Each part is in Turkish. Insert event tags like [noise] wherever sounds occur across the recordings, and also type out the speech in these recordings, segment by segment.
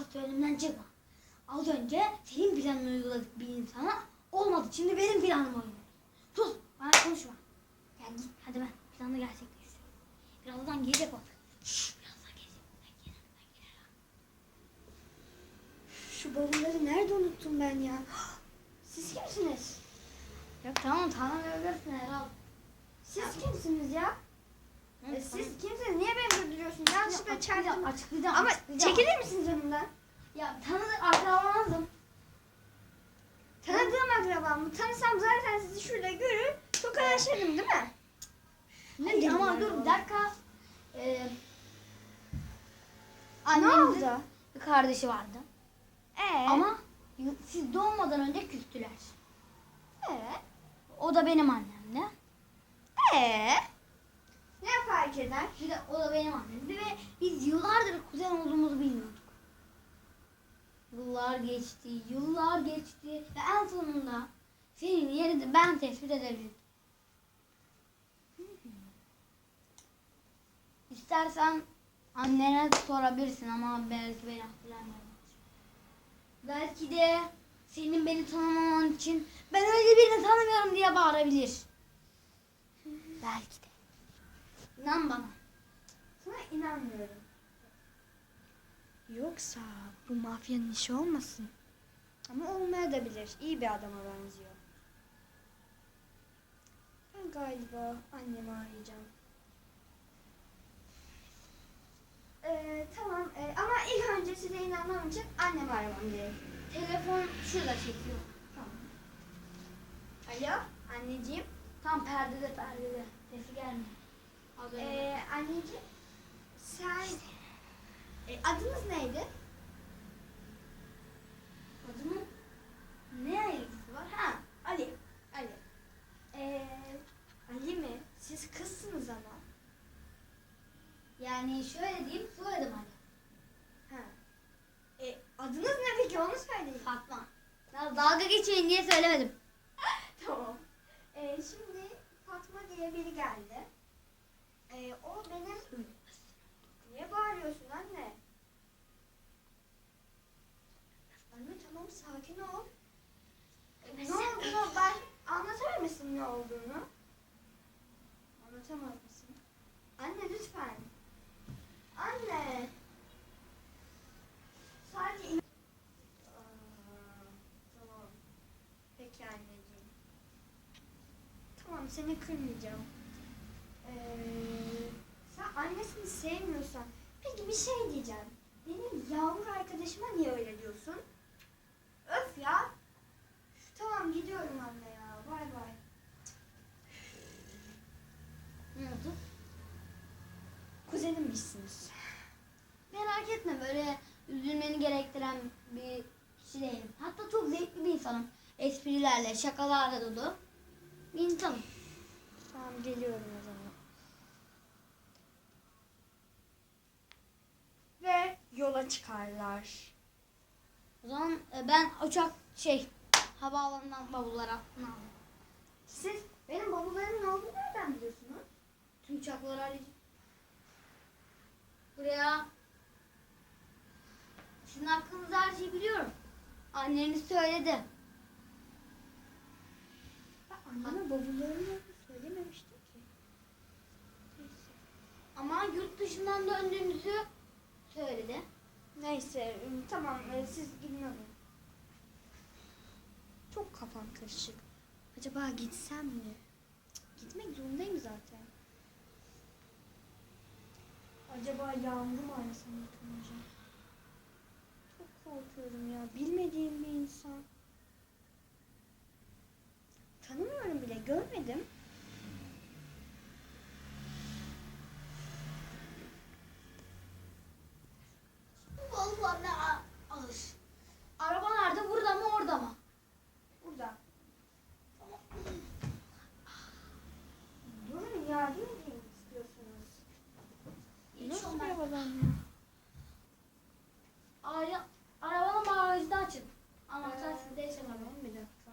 Rahat önümden çıkma. Az önce senin planını uyguladık bir insana. Olmadı. Şimdi benim planımı uyguladık. Sus. Bana konuşma. Gel git. Hadi ben planı gerçekleştiriyorum. Birazdan gelecek bak. Şşş. Birazdan gelecek. Ben gelirim. Ben gelirim. Şu bavulları nerede unuttum ben ya? Siz kimsiniz? Yok tamam tanımıyorsun herhalde. Siz kimsiniz ya? E, siz kimsiniz? Niye beni durduruyorsun? Yanlışlıkla çarptım. açıklayacağım. Ama açıklayacağım. çekilir misiniz önümden? Ya tanıdık akrabanızım. Tanıdığım akrabam mı? Tanısam zaten sizi şurada görür. Tokalaşırdım değil mi? Hadi ama dur bir dakika. Ee, Ne annemizin oldu? Bir kardeşi vardı. Ee? Ama siz doğmadan önce küstüler. Ee? O da benim annemdi. Ee? Ne fark eder? Bir de o da benim annemdi ve biz yıllardır kuzen olduğumuzu bilmiyorduk. Yıllar geçti, yıllar geçti ve en sonunda senin yerini ben tespit edebildim. İstersen annene sorabilirsin ama belki beni hatırlamıyorum. Belki de senin beni tanımaman için ben öyle birini tanımıyorum diye bağırabilir. Belki de. İnan bana. Sana inanmıyorum. Yoksa bu mafyanın işi olmasın? Ama olmayabilir. İyi bir adama benziyor. Ben galiba annemi arayacağım. Ee, tamam ee, ama ilk önce size inanmam için annemi aramam gerek. Telefon şurada çekiyor. Tamam. Alo anneciğim. Tam perdede perdede. Sesi gelmiyor. Ee, anneciğim sen e, adınız neydi? Adımın ne ilgisi var? Ha Ali. Ali. Ee, Ali mi? Siz kızsınız ama. Yani şöyle diyeyim soyadım Ali. Ha. E, adınız ne peki onu söyleyin. Fatma. Ya dalga geçmeyin diye söylemedim. [laughs] tamam. E, şimdi Fatma diye biri geldi. E, o benim... Niye bağırıyorsun anne? Anne tamam sakin ol. E, ne olduğunu ben anlatır mısın ne olduğunu? Anlatamaz mısın? Anne lütfen. Anne. Sadece Aa, tamam. Peki anneciğim. Tamam seni kırmayacağım. Ee, annesini sevmiyorsan. Peki bir şey diyeceğim. Benim yağmur arkadaşıma niye öyle diyorsun? Öf ya. Tamam gidiyorum anne ya. Bay bay. Ne oldu? Kuzenimmişsiniz. Merak etme böyle üzülmeni gerektiren bir kişi değilim. Hatta çok zevkli bir insanım. Esprilerle, şakalarla dolu bir insanım. Tamam geliyorum o zaman. Ve yola çıkarlar. O zaman e, ben uçak şey havaalanından bavullar altına aldım. Siz benim bavullarımın olduğunu nereden biliyorsunuz? Tüm uçakları arayacağım. Buraya sizin hakkınızda her şeyi biliyorum. Anneniz söyledi. Ben anneme bavullarımı söylememiştim ki. Ama yurt dışından döndüğünüzü söyledi. Neyse tamam e, siz gidin alın. Çok kafam karışık. Acaba gitsem mi? Gitmek zorundayım zaten. Acaba yağmur mu arasam yıkılınca? Çok korkuyorum ya. Bilmediğim bir insan. Tanımıyorum bile. Görmedim. Vallahi ne ağır. Araba nerede? Burada mı orada mı? Burada. Durun yardım edeyim istiyorsunuz. Hiç Nasıl olmaz. bir arabadan ya? Ara, arabanın bagajını açın. Anahtar Ee, sizdeyse var. Tamam bir dakika.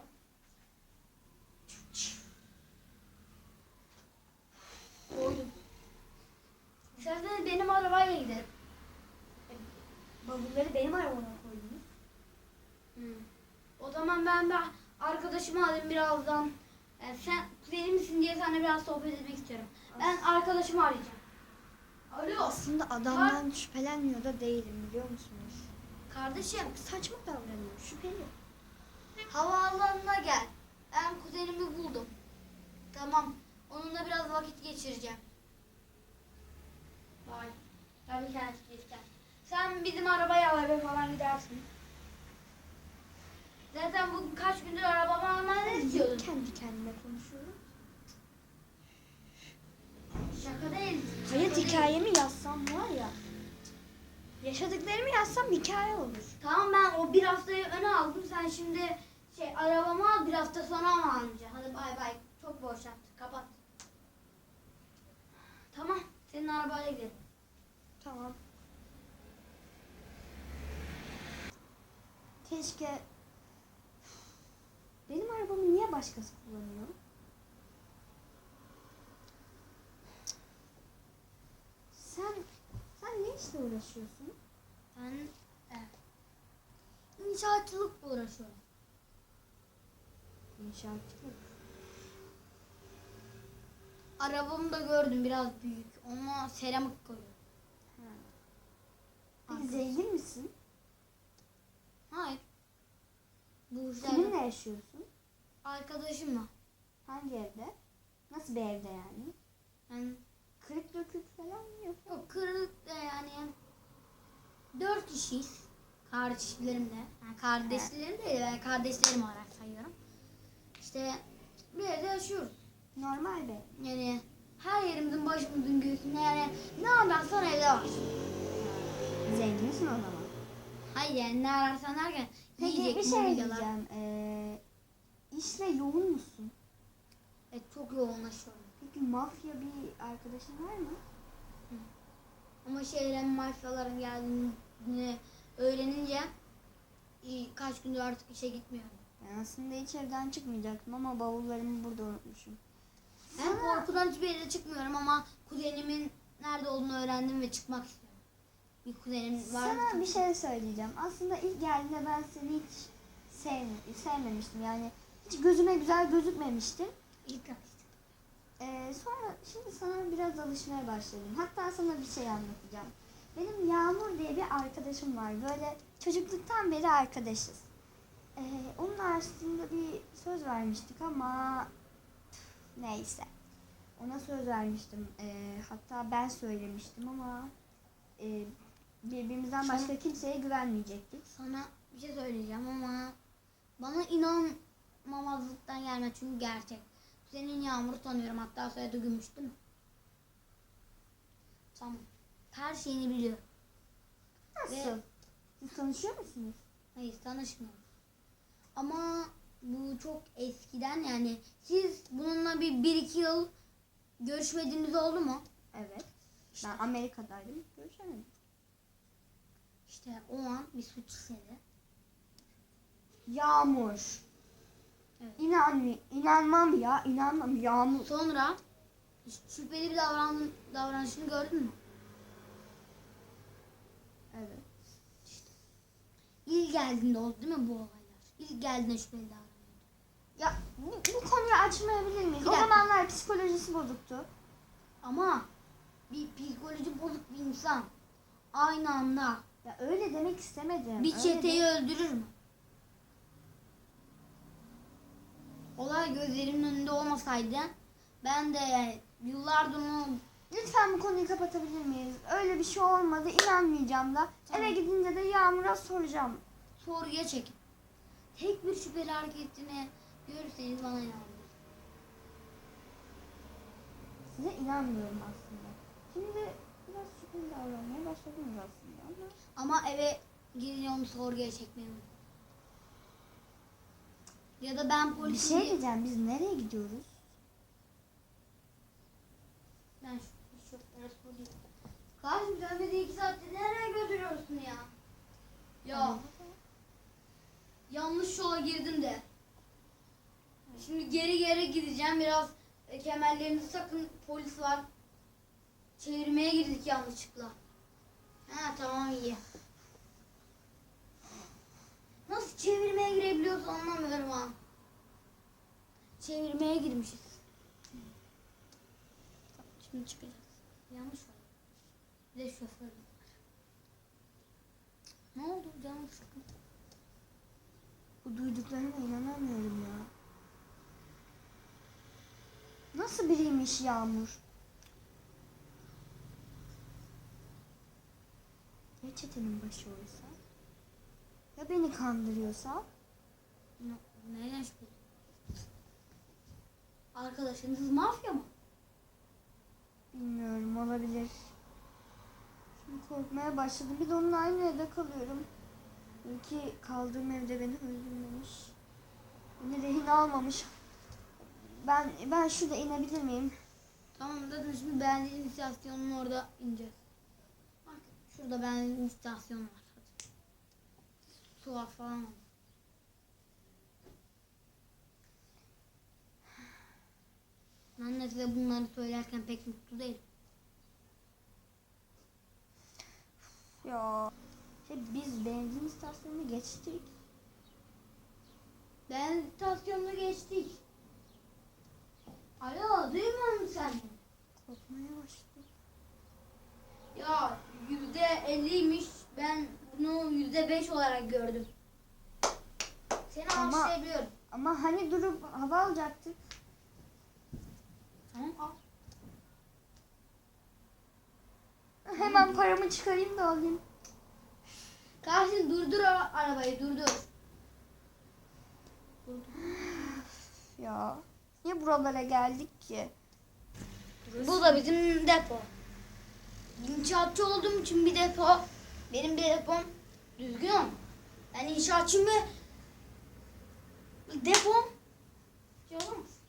Koydum. İsterseniz benim arabayla gidelim. bavulları benim arabama koydunuz. Hmm. O zaman ben bir arkadaşımı alayım birazdan. Yani sen kuzenim seninle biraz sohbet etmek istiyorum. Ben arkadaşımı arayacağım. Alo. Aslında adamdan şüphelenmiyor da değilim biliyor musunuz? Kardeşim Saçma davranıyor, şüpheli. havaalanına gel. Ben kuzenimi buldum. Tamam. Onunla biraz vakit geçireceğim. Vay. Tabii kendisi geçeceğim. Sen bizim arabaya al eve falan gidersin. Zaten bu kaç gündür arabamı almanı istiyordun? Kendi kendime konuşuyorum. Şaka değil. Hayat hikayemi yazsam var ya. Yaşadıklarımı yazsam hikaye olur. Tamam ben o bir haftayı öne aldım. Sen şimdi şey arabamı al bir hafta sonra ama almayacaksın. Hadi bay bay. Çok boş yaptık. Kapat. Tamam. Senin arabayla gidelim. Tamam. Keşke benim arabamı niye başkası kullanıyor? Sen sen ne işle uğraşıyorsun? Ben evet. inşaatçılıkla uğraşıyorum. İnşaatçılık. Arabamı da gördüm biraz büyük. Ona seramik koyuyorum. Peki zengin misin? Hayır. Bu işler Kiminle yaşıyorsun? arkadaşımla. Hangi evde? Nasıl bir evde yani? Yani Kırık dökük falan mı yok? Yok kırık da yani dört kişiyiz. Kardeşlerimle. Yani kardeşlerim değil ben kardeşlerim olarak sayıyorum. İşte bir evde yaşıyoruz. Normal be. Yani her yerimizin başımızın göğsünde yani ne ararsan evde var. Zenginsin o zaman. Hayır yani ne ararsan derken Peki yiyecek, bir şey diyeceğim. Ee, işle yoğun musun? Evet çok yoğunlaşıyorum. Peki mafya bir arkadaşın var mı? Ama şehre mafyaların geldiğini öğrenince kaç gündür artık işe gitmiyorum. Ben aslında hiç evden çıkmayacaktım ama bavullarımı burada unutmuşum. Ben korkudan hiçbir yere çıkmıyorum ama kuzenimin nerede olduğunu öğrendim ve çıkmak istiyorum. Bir kuzenim var. Sana bir şey söyleyeceğim. Aslında ilk geldiğinde ben seni hiç sevme- sevmemiştim. Yani hiç gözüme güzel gözükmemiştin. İlk. Ee, sonra şimdi sana biraz alışmaya başladım. Hatta sana bir şey anlatacağım. Benim Yağmur diye bir arkadaşım var. Böyle çocukluktan beri arkadaşız. Ee, onun aslında bir söz vermiştik ama neyse. Ona söz vermiştim. Ee, hatta ben söylemiştim ama e, birbirimizden Sana- başka kimseye güvenmeyecektik. Sana bir şey söyleyeceğim ama bana inanmamazlıktan gelme çünkü gerçek. Senin Yağmur'u tanıyorum hatta soyadı Gümüş değil mi? Tamam. Her şeyini biliyorum. Nasıl? Ve- Siz tanışıyor musunuz? Hayır tanışmıyoruz. Ama bu çok eskiden yani siz bununla bir, bir iki yıl görüşmediğiniz oldu mu? Evet. Ben Amerika'daydım. Görüşemedim. İşte o an bir suç işledi. Yağmur. Evet. İnan, inanmam ya, inanmam Yağmur. Sonra şüpheli bir davran, davranışını gördün mü? Evet. İlk geldiğinde oldu değil mi bu olaylar? İlk geldiğinde şüpheli davranıyordu. Ya bu, bu konuyu açmayabilir miyiz? Bir O dakika. zamanlar psikolojisi bozuktu. Ama bir psikoloji bozuk bir insan aynı anda Ya öyle demek istemedim. bir öyle çeteyi de- öldürür mü? Olay gözlerimin önünde olmasaydı ben de yani yıllardır onu Lütfen bu konuyu kapatabilir miyiz? Öyle bir şey olmadı, inanmayacağım da. Tamam. Eve gidince de Yağmur'a soracağım. sorguya çekin. Tek bir şüpheli hareketini görürseniz bana inanın. Size inanmıyorum aslında. Şimdi biraz şüpheli davranmaya başladınız aslında ama. Ama eve gidince onu sorguya çekmeyi. Ya da ben Bir polisim şey diye- diyeceğim, biz nereye gidiyoruz? Ben şu şoföre sorayım. Kardeşim sen beni iki saatte nereye götürüyorsun ya? Ya yanlış yola girdim de. Şimdi geri geri gideceğim biraz e, kemerlerinizi takın polis var. Çevirmeye girdik yanlışlıkla. Ha tamam iyi. Nasıl çevirmeye girebiliyorsun anlamıyorum ha. Çevirmeye girmişiz. Şimdi çıkacağız. Yanlış var. Bir de şoför. Ne oldu canım sıkın. Bu duyduklarıma inanamıyorum ya. Nasıl biriymiş Yağmur? Ya çetenin başı oysa? Ya beni kandırıyorsa? Ne, neyden? Arkadaşınız mafya mı? Bilmiyorum olabilir. Şimdi korkmaya başladım. Bir de onunla aynı evde kalıyorum. Belki kaldığım evde beni öldürmemiş. Beni rehin almamış. Ben ben şurada inebilir miyim? Tamam zaten şimdi benzin istasyonunun orada ineceğiz. Bak şurada benzin istasyonu var. Var falan de size bunları söylerken pek mutlu değilim. Ya. Şey, biz benzin istasyonunu geçtik. Benzin istasyonunu geçtik. Alo duymuyor musun sen? Korkmaya başladım. Ya yüzde elliymiş. Ben bunu yüzde beş olarak gördüm. Seni Ama- alkışlayabiliyorum. Ama hani durup hava alacaktık. Tamam al. Hemen paramı çıkarayım da alayım. Karşın durdur ara- arabayı durdur. Ya. Niye buralara geldik ki? Bu da bizim depo. İnşaatçı olduğum için bir depo. Benim bir depom düzgün ol. Ben inşaatçıyım ve depom olamaz.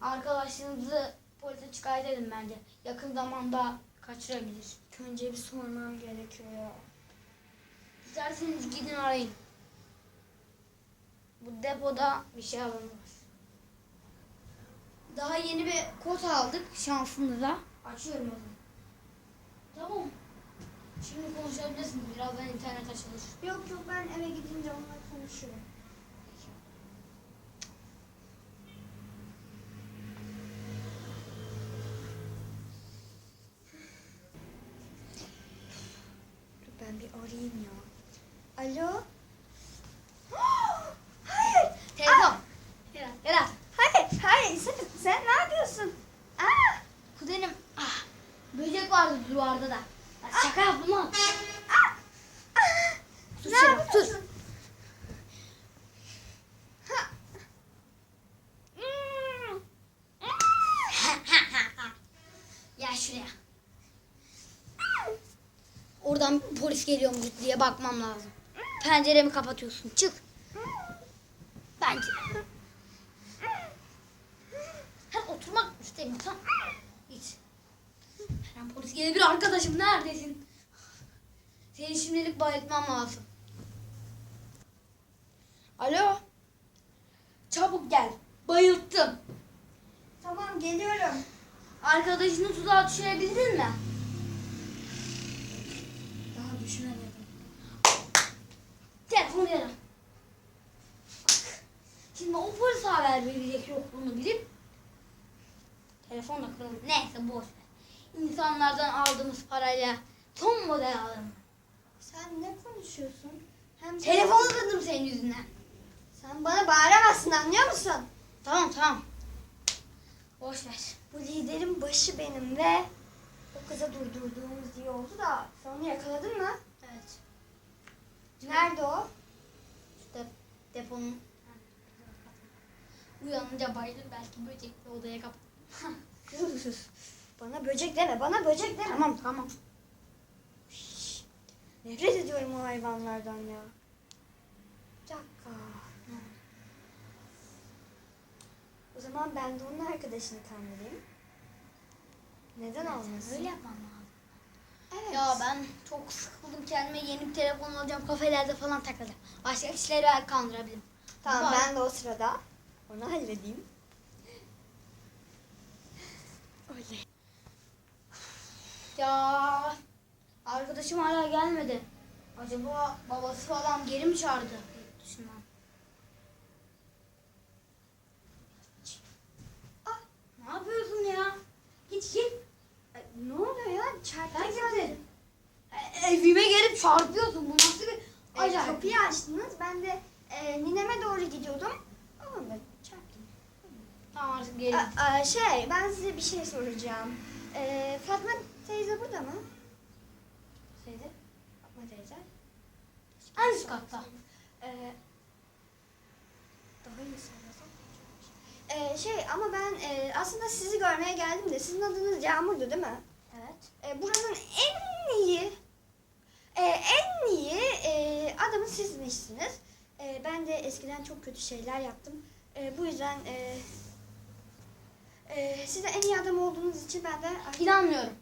Arkadaşınızı polise şikayet edin bence. Yakın zamanda kaçırabilir. Önce bir sormam gerekiyor ya. İsterseniz gidin arayın. Bu depoda bir şey alanı var. Daha yeni bir kod aldık şansınıza. Açıyorum o zaman. Tamam. Şimdi konuşabilirsiniz. Birazdan internet açılır. Yok yok ben eve gidince onunla konuşurum. Ben bir arayayım ya. Alo? [gasps] hayır. Telefon. Berat, Berat. Hayır. Hayır. Sen, sen ne yapıyorsun? Aa, Kuzenim. Ah, böcek vardı duvarda da. Şaka yaptım lan. aa, Dur ne Serap, dur. yapıyorsun? Ha. Hmm. Ya şuraya. Oradan polis geliyor mu diye bakmam lazım. Penceremi kapatıyorsun. Çık. Bence. Hem oturmak istemiyorsan git. Her an polis gelebilir. Arkadaşım neredesin? Seni şimdilik bayıltmam lazım. Alo. Çabuk gel. Bayılttım. Tamam geliyorum. Arkadaşını tuzağa düşürebildin mi? Daha düşünemedim. Telefonu yara. Şimdi o polis haber verecek yokluğunu bilip telefonla kırılır. Neyse boş ver. İnsanlardan aldığımız parayla son model alırım. Sen ne konuşuyorsun? Hem Telefonu kırdım senin yüzünden. Sen bana bağıramazsın anlıyor musun? Tamam tamam. Boş ver. Bu liderin başı benim ve o kıza durdurduğumuz iyi oldu da sen onu yakaladın mı? Evet. Nerede o? İşte deponun uyanınca bayılır belki böcekli odaya kapat. [laughs] bana böcek deme, bana böcek deme. tamam tamam. Şşş, Nefret ediyorum o hayvanlardan ya. Bir dakika. O zaman ben de onun arkadaşını kandırayım. Neden olmasın? Öyle yapmam lazım. Evet. Ya ben çok sıkıldım kendime yeni bir telefon alacağım kafelerde falan takacağım. Başka kişileri belki kandırabilirim. Tamam Bak. ben de o sırada onu halledeyim. Ya arkadaşım hala gelmedi. Acaba babası falan geri mi çağırdı? Yurt dışından. Ne yapıyorsun ya? Git git. Ne oluyor ya? E, Evime gelip çarpıyorsun. Bu nasıl bir E, acayip? kapıyı açtınız. Ben de e, nineme doğru gidiyordum. Ama ben çarptım. Tamam artık geri a, şey ben size bir şey soracağım. E, Fatma teyze burada mı? Şeyde. Fatma teyze. En üst katta. E, daha iyi söylesem. E, şey ama ben e, aslında sizi görmeye geldim de sizin adınız Yağmur'du değil mi? Evet. E, buranın en iyi e, en iyi e, adamı sizmişsiniz. E, ben de eskiden çok kötü şeyler yaptım. E, bu yüzden e, e, siz de en iyi adam olduğunuz için ben de... İnanmıyorum.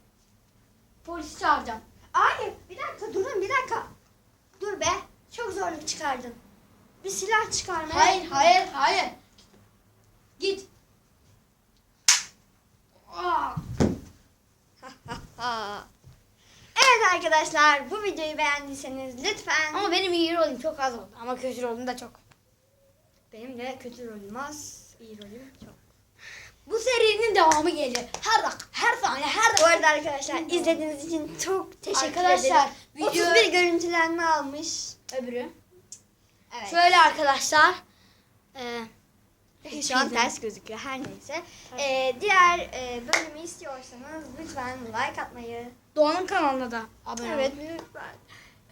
Polisi çağıracağım. Hayır bir dakika durun bir dakika. Dur be çok zorluk çıkardın. Bir silah çıkarmaya... Hayır, hayır, hayır. Git. Aa. [laughs] evet arkadaşlar bu videoyu beğendiyseniz lütfen... Ama benim iyi rolüm çok az oldu. Ama kötü rolüm de çok. Benim de kötü rolüm az, iyi rolüm çok. Bu serinin devamı gelecek. Her dakika, her saniye, her Bu dakika. arada arkadaşlar izlediğiniz için çok teşekkür Arkadaşlar, ederim. video- 31 görüntülenme almış. Öbürü. Evet. Şöyle arkadaşlar. Ee, Şu an ters gözüküyor her neyse. Ee, diğer e, bölümü istiyorsanız lütfen like atmayı. Doğan'ın kanalına da abone olun. Evet lütfen.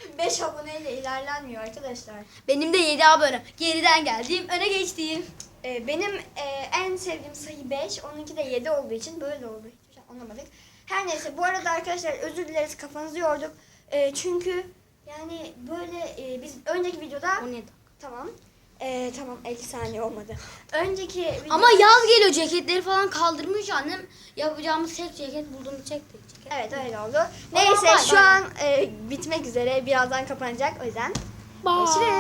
[laughs] 5 aboneyle ilerlenmiyor arkadaşlar. Benim de 7 abone. Geriden geldiğim, öne geçtiğim. Ee, benim e, en sevdiğim sayı 5. Onunki de 7 olduğu için böyle oldu. Hiçbir şey anlamadık. Her neyse bu arada arkadaşlar özür dileriz kafanızı yorduk. Ee, çünkü yani böyle e, biz önceki videoda 17. tamam. Ee, tamam 50 saniye olmadı. Önceki video- Ama yaz geliyor ceketleri falan kaldırmış annem. Yapacağımız tek ceket bulduğum tek tek ceket. Evet öyle oldu. Neyse şu an e, bitmek üzere. Birazdan kapanacak o yüzden. Bye. Görüşürüz.